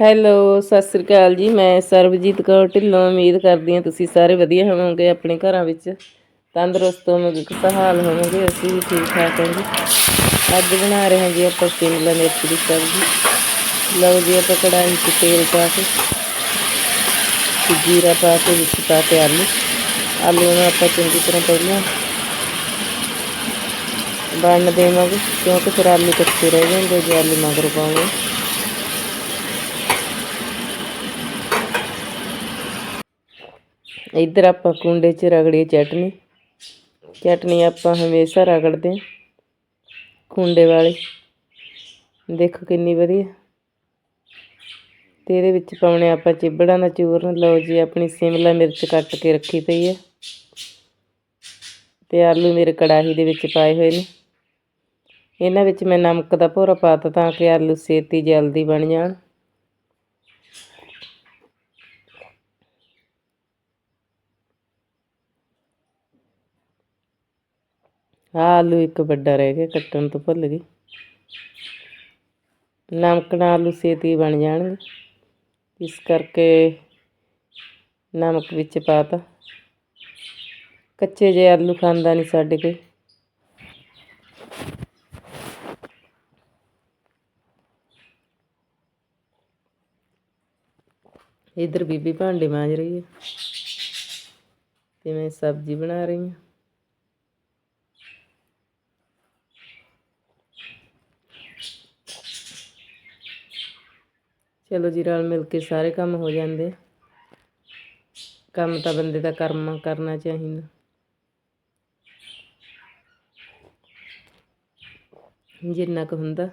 Hello, Sat Sri ਅਕਾਲ ਜੀ। ਮੈਂ ਸਰਬਜੀਤ ਕੌਰ ਢਿੱਲੋਂ। ਉਮੀਦ ਕਰਦੀ ਹਾਂ ਤੁਸੀਂ ਸਾਰੇ ਵਧੀਆ ਹੋਵੋਗੇ ਆਪਣੇ ਘਰਾਂ ਵਿੱਚ। ਤੰਦਰੁਸਤ ਹੋਵੋਗੇ, ਖੁਸ਼ਹਾਲ ਹੋਵੋਗੇ, ਅਸੀਂ ਵੀ ਠੀਕ ਠਾਕ ਹਾਂ ਜੀ। ਅੱਜ ਬਣਾ ਰਹੇ ਹਾਂ ਜੀ ਆਪਾਂ ਸ਼ਿਮਲਾ ਮਿਰਚ ਦੀ ਸਬਜ਼ੀ। ਲਓ ਜੀ, ਆਪਾਂ ਕੜਾਹੀ 'ਚ ਤੇਲ ਪਾ ਕੇ ਤੇ ਜੀਰਾ ਪਾ ਕੇ ਵਿੱਚ ਪਾ ਕੇ ਆਲੂ। ਆਲੂ ਨੂੰ ਆਪਾਂ ਚੰਗੀ ਤਰ੍ਹਾਂ ਪਹਿਲਾਂ ਬਣਨ ਦੇਵਾਂਗੇ, ਕਿਉਂਕਿ ਫਿਰ ਆਲੂ ਕੱਚੇ ਰਹਿ ਜਾਂਦੇ ਜੇ ਆਲੂ ਮਗਰ ਪਾਉਂਗੇ। ਇੱਧਰ ਆਪਾਂ ਕੁੰਡੇ 'ਚ ਰਗੜੀ ਚਟਨੀ। ਚਟਨੀ ਆਪਾਂ ਹਮੇਸ਼ਾ ਰਗੜਦੇ ਹਾਂ ਕੁੰਡੇ ਵਾਲੀ। ਦੇਖੋ ਕਿੰਨੀ ਵਧੀਆ। ਤੇ ਇਹਦੇ ਵਿੱਚ ਪਾਉਣੇ ਆਪਾਂ ਚਿਬੜਾਂ ਦਾ ਚੂਰਨ। ਲਓ ਜੀ, ਆਪਣੀ ਸਿਮਲਾ ਮਿਰਚ ਕੱਟ ਕੇ ਰੱਖੀ ਪਈ ਹੈ। ਤੇ ਆਲੂ ਮੇਰੇ ਕੜਾਹੀ ਦੇ ਵਿੱਚ ਪਾਏ ਹੋਏ ਨੇ। ਇਹਨਾਂ ਵਿੱਚ ਮੈਂ ਨਮਕ ਦਾ ਭੋਰਾ ਪਾਤਾ ਤਾਂ ਕਿ ਆਲੂ ਛੇਤੀ ਜਲਦੀ ਬਣ ਜਾਣ। ਆਲੂ ਇੱਕ ਵੱਡਾ ਰਹਿ ਗਿਆ, ਕੱਟਣ ਤੋਂ ਭੁੱਲ ਗਈ। ਨਮਕ ਨਾਲ ਆਲੂ ਛੇਤੀ ਬਣ ਜਾਣਗੇ। ਇਸ ਕਰਕੇ ਨਮਕ ਵਿੱਚ ਪਾਤਾ ਕੱਚੇ ਜੇ ਆਲੂ ਖਾਂਦਾ ਨਹੀਂ ਸਾਡੇ ਕੋਈ। ਇਧਰ ਬੀਬੀ ਭਾਂਡੇ ਮਾਂਜ ਰਹੀ ਹੈ ਤੇ ਮੈਂ ਸਬਜ਼ੀ ਬਣਾ ਰਹੀ ਹਾਂ ਚਲੋ ਜੀ, ਰਲ ਮਿਲ ਕੇ ਸਾਰੇ ਕੰਮ ਹੋ ਜਾਂਦੇ। ਕੰਮ ਤਾਂ ਬੰਦੇ ਦਾ ਕਰਮ ਕਰਨਾ ਚਾਹੀਦਾ। ਜਿੰਨਾ ਕੁ ਹੁੰਦਾ।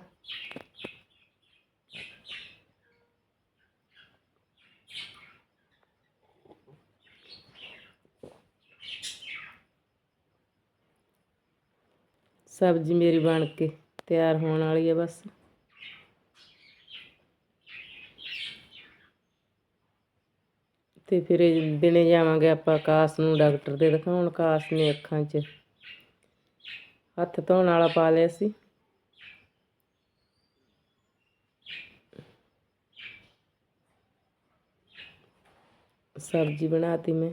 ਸਬਜ਼ੀ ਮੇਰੀ ਬਣ ਕੇ ਤਿਆਰ ਹੋਣ ਵਾਲੀ ਹੈ ਬਸ। ਤੇ ਫਿਰ ਦਿਨੇ ਜਾਵਾਂਗੇ ਆਪਾਂ ਆਕਾਸ਼ ਨੂੰ ਡਾਕਟਰ ਦੇ ਦਿਖਾਉਣ ਆਕਾਸ਼ ਨੇ ਅੱਖਾਂ 'ਚ ਹੱਥ ਧੋਣ ਵਾਲਾ ਪਾ ਲਿਆ ਸੀ। ਸਬਜ਼ੀ ਬਣਾਤੀ ਮੈਂ।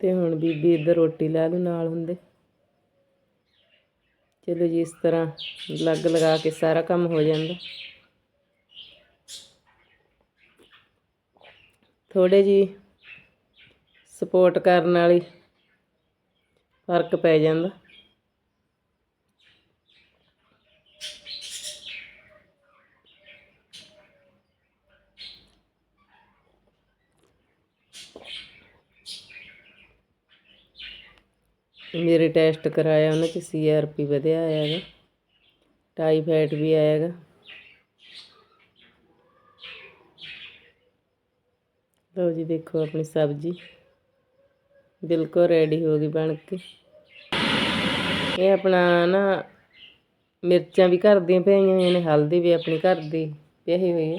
ਤੇ ਹੁਣ ਬੀਬੀ ਇੱਧਰ ਰੋਟੀ ਲਾ ਲੂ ਨਾਲ ਹੁੰਦੇ। ਚਲੋ ਜੀ, ਇਸ ਤਰ੍ਹਾਂ ਲੱਗ ਲਗਾ ਕੇ ਸਾਰਾ ਕੰਮ ਹੋ ਜਾਂਦਾ। ਥੋੜੇ ਜੀ ਸਪੋਰਟ ਕਰਨ ਵਾਲੀ ਫ਼ਰਕ ਪੈ ਜਾਂਦਾ। ਮੇਰੇ ਟੈਸਟ ਕਰਾਇਆ ਉਹਨਾਂ ਚ ਸੀਆਰਪੀ ਵਧਿਆ ਆਇਆ ਹੈਗਾ ਟਾਈਫਾਈਡ ਵੀ ਆਇਆ ਹੈਗਾ ਲਓ ਜੀ ਦੇਖੋ ਆਪਣੀ ਸਬਜ਼ੀ ਬਿਲਕੁਲ ਰੈਡੀ ਹੋ ਗਈ ਬਣ ਕੇ ਇਹ ਆਪਣਾ ਨਾ ਮਿਰਚਾਂ ਵੀ ਘਰ ਦੀਆਂ ਪਈਆਂ ਹੋਈਆਂ ਨੇ ਹਲਦੀ ਵੀ ਆਪਣੀ ਘਰ ਦੀ ਪਈ ਹੋਈ ਹੈ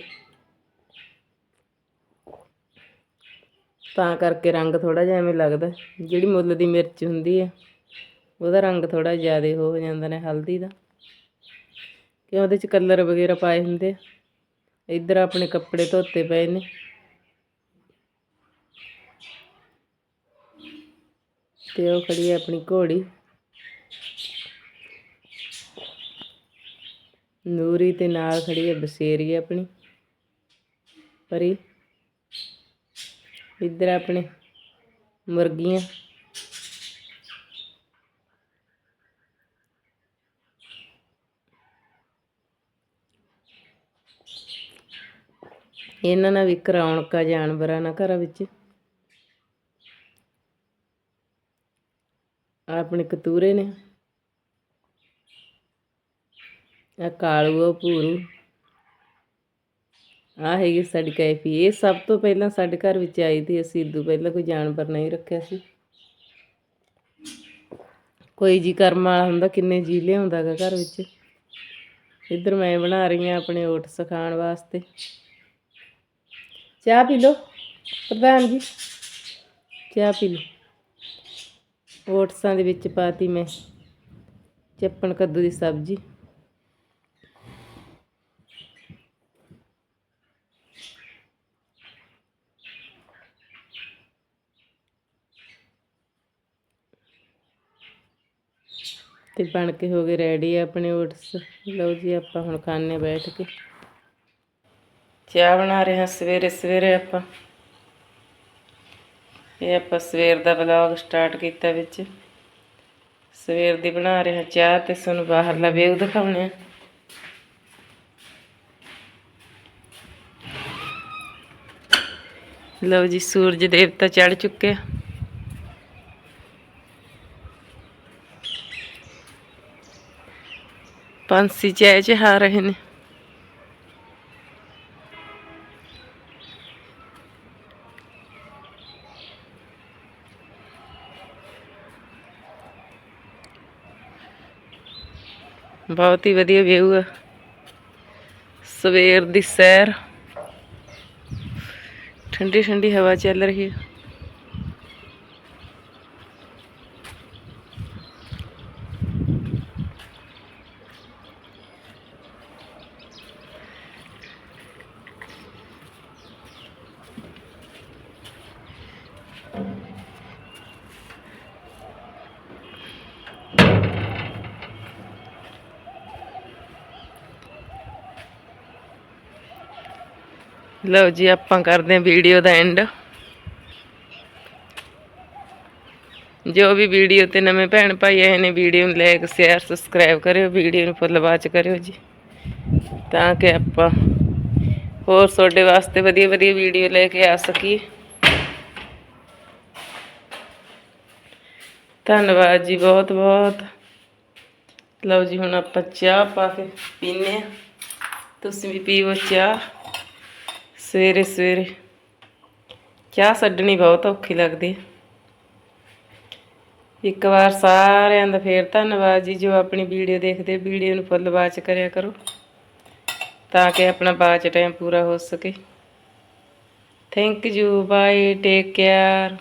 ਤਾਂ ਕਰਕੇ ਰੰਗ ਥੋੜਾ ਜਿਹਾ ਐਵੇਂ ਲੱਗਦਾ। ਜਿਹੜੀ ਮੁੱਲ ਦੀ ਮਿਰਚ ਹੁੰਦੀ ਹੈ ਉਹਦਾ ਰੰਗ ਥੋੜਾ ਜ਼ਿਆਦਾ ਹੋ ਜਾਂਦਾ ਨੇ ਹਲਦੀ ਦਾ। ਕਿ ਉਹਦੇ ਚ ਕਲਰ ਵਗੈਰਾ ਪਾਏ ਹੁੰਦੇ ਆ? ਇੱਧਰ ਆਪਣੇ ਕੱਪੜੇ ਧੋਤੇ ਪਏ ਨੇ। ਤੇ ਉਹ ਖੜੀ ਹੈ ਆਪਣੀ ਘੋੜੀ। ਨੂਰੀ ਤੇ ਨਾਲ ਖੜੀ ਹੈ ਬਸੇਰੀ ਆਪਣੀ। ਪਰੀ। ਇੱਧਰ ਆਪਣੇ ਮੁਰਗੀਆਂ। ਇਹਨਾਂ ਨਾਲ ਵੀ ਕਰਾਉਣਕਾ ਜਾਨਵਰਾਂ ਨਾ ਘਰਾਂ ਵਿੱਚ। ਆਪਣੇ ਕਤੂਰੇ ਨੇ। ਆ ਕਾਲੂ ਉਹ ਭੂਰੂ। ਆ ਹੈਗੀ ਸਾਡੀ ਕੈਫੀ। ਇਹ ਸਭ ਤੋਂ ਪਹਿਲਾਂ ਸਾਡੇ ਘਰ ਵਿੱਚ ਆਈ ਸੀ। ਅਸੀਂ ਇਦੋਂ ਪਹਿਲਾਂ ਕੋਈ ਜਾਨਵਰ ਨਹੀਂ ਰੱਖਿਆ ਸੀ। ਕੋਈ ਜੀ ਕਰਮ ਵਾਲਾ ਹੁੰਦਾ, ਕਿੰਨੇ ਜੀ ਲਿਆਉਂਦਾ ਗਾ ਘਰ ਵਿੱਚ। ਇੱਧਰ ਮੈਂ ਬਣਾ ਰਹੀ ਹਾਂ ਆਪਣੇ ਓਟਸ ਖਾਣ ਵਾਸਤੇ। ਚਾਹ ਪੀ ਲਓ, ਪ੍ਰਧਾਨ ਜੀ। ਚਾਹ ਪੀ ਲਓ। ਓਟਸਾਂ ਦੇ ਵਿੱਚ ਪਾਤੀ ਮੈਂ। ਚੱਪਣ ਕੱਦੂ ਦੀ ਸਬਜ਼ੀ। ਤੇ ਬਣ ਕੇ ਹੋ ਗਏ ਰੈਡੀ ਆਪਣੇ ਓਟਸ ਲਓ ਜੀ, ਆਪਾਂ ਹੁਣ ਖਾਣੇ ਬੈਠ ਕੇ। ਚਾਹ ਬਣਾ ਰਹੇ ਹਾਂ ਸਵੇਰੇ ਸਵੇਰੇ ਆਪਾਂ। ਇਹ ਆਪਾਂ ਸਵੇਰ ਦਾ ਵਲੌਗ ਸਟਾਰਟ ਕੀਤਾ ਵਿੱਚ। ਸਵੇਰ ਦੀ ਬਣਾ ਰਹੇ ਹਾਂ ਚਾਹ ਤੇ ਤੁਹਾਨੂੰ ਬਾਹਰਲਾ ਵਿਊ ਦਿਖਾਉਣੇ ਆ ਲਓ ਜੀ, ਸੂਰਜ ਦੇਵਤਾ ਚੜ ਚੁੱਕੇ ਆ। ਪੰਛੀ ਚਹਿ ਚਹਾ ਰਹੇ ਨੇ। ਬਹੁਤ ਹੀ ਵਧੀਆ ਵਿਊ ਆ। ਸਵੇਰ ਦੀ ਸੈਰ। ਠੰਡੀ ਠੰਡੀ ਹਵਾ ਚੱਲ ਰਹੀ ਹੈ ਲਓ ਜੀ, ਆਪਾਂ ਕਰਦੇ ਹਾਂ ਵੀਡੀਓ ਦਾ ਐਂਡ ਜੋ ਵੀ ਵੀਡੀਓ ਤੇ ਨਵੇਂ ਭੈਣ ਭਾਈ ਆਏ ਨੇ ਵੀਡੀਓ ਨੂੰ ਲਾਈਕ ਸ਼ੇਅਰ ਸਬਸਕ੍ਰਾਈਬ ਕਰਿਓ ਵੀਡੀਓ ਨੂੰ ਫੁੱਲ ਵਾਚ ਕਰਿਓ ਜੀ। ਤਾਂ ਕਿ ਆਪਾਂ ਹੋਰ ਤੁਹਾਡੇ ਵਾਸਤੇ ਵਧੀਆ ਵਧੀਆ ਵੀਡੀਓ ਲੈ ਕੇ ਆ ਸਕੀਏ। ਧੰਨਵਾਦ ਜੀ ਬਹੁਤ ਬਹੁਤ। ਲਓ ਜੀ, ਹੁਣ ਆਪਾਂ ਚਾਹ ਪਾ ਕੇ ਪੀਨੇ ਆ ਤੁਸੀਂ ਵੀ ਪੀਓ ਚਾਹ। ਸਵੇਰੇ ਸਵੇਰੇ। ਚਾਹ ਛੱਡਣੀ ਬਹੁਤ ਔਖੀ ਲੱਗਦੀ ਇੱਕ ਵਾਰ ਸਾਰਿਆਂ ਦਾ ਫੇਰ ਧੰਨਵਾਦ ਜੀ, ਜੋ ਆਪਣੀ ਵੀਡੀਓ ਦੇਖਦੇ ਵੀਡੀਓ ਨੂੰ ਫੁੱਲ ਵਾਚ ਕਰਿਆ ਕਰੋ। ਤਾਂ ਕਿ ਆਪਣਾ ਬਾਚ ਟਾਈਮ ਪੂਰਾ ਹੋ ਸਕੇ। Thank you bye take care